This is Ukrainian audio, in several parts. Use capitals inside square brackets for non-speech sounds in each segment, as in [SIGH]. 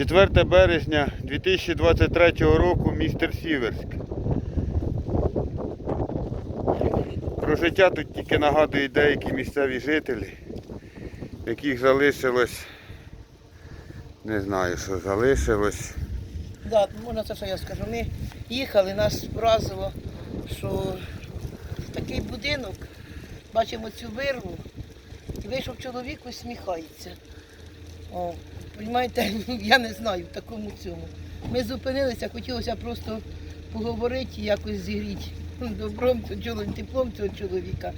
4 березня 2023 року, містер Сіверськ. Про життя тут тільки нагадують деякі місцеві жителі, яких залишилось, не знаю, що залишилось. Да, можна це, що я скажу. Ми їхали, нас вразило, що такий будинок, бачимо цю вирву, і вийшов чоловік, усміхається. О, Понімаєте, [LAUGHS] я не знаю в такому цьому. Ми зупинилися, хотілося просто поговорити, якось зігріти [LAUGHS] добром цього теплом цього чоловіка.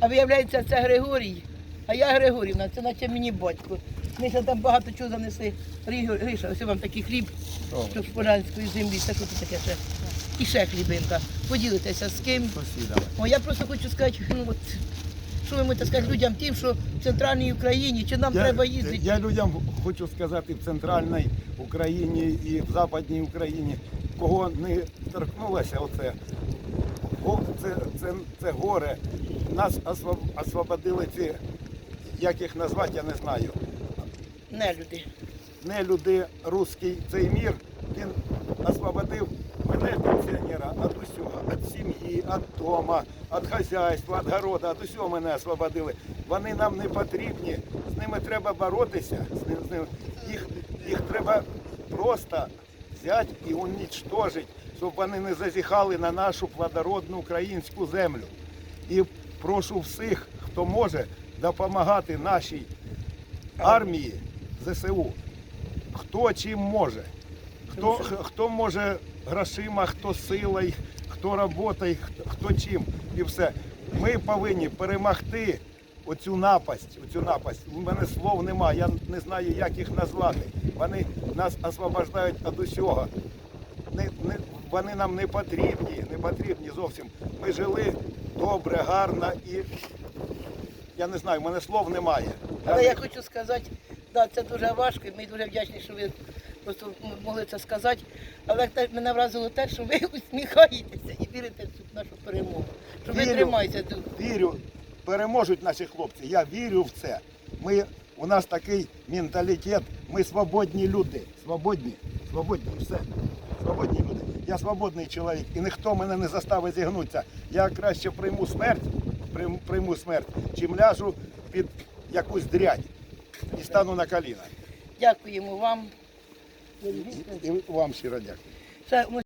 А виявляється, це Григорій, а я Григорівна, це наче мені батько. Ми ще там багато чого занесли. Гриша, ось вам такий хліб з Пожанської землі, це тут таке ще. І ще хлібинка. Поділитеся з ким. О, я просто хочу сказати, ну от, що ви можете сказати людям тим, що в центральній Україні, чи нам треба їздити. Я людям хочу сказати в центральній Україні і в Западній Україні, кого не торкнулося оце, це, це, це горе. Нас освободили ці, як їх назвати, я не знаю. Не люди. Не люди, русський цей мір, він освободив мене, пенсіонера, від усього, від сім'ї, від дома, від хазяйства, від города, від усього мене освободили. Вони нам не потрібні, з ними треба боротися, з ним, з ним. Їх, їх треба просто взяти і унічтожити, щоб вони не зазіхали на нашу плодородну українську землю. І прошу всіх, хто може допомагати нашій армії ЗСУ. Хто чим може? Хто, хто може грошима, хто силою, хто роботою, хто, хто чим і все. Ми повинні перемогти оцю напасть. Оцю напасть. У мене слов немає, я не знаю, як їх назвати. Вони нас освобождають від усього. Не, не, вони нам не потрібні, не потрібні зовсім. Ми жили добре, гарно і я не знаю, в мене слов немає. Але я хочу сказати, да, це дуже важко, і ми дуже вдячні, що ви просто могли це сказати. Але мене вразило те, що ви [LAUGHS] усміхаєтеся і вірите в нашу перемогу. Що ви Вірю. тримаєте дух. вірю, переможуть наші хлопці. Я вірю в це. Ми, у нас такий менталітет, ми свободні люди. Свободні, свободні, все. Свободні люди. Я свободний чоловік, і ніхто мене не заставить зігнутися. Я краще прийму смерть, прийму, прийму смерть, чим ляжу під якусь дрянь і стану на коліна. Дякуємо вам. І, вам щиро дякую.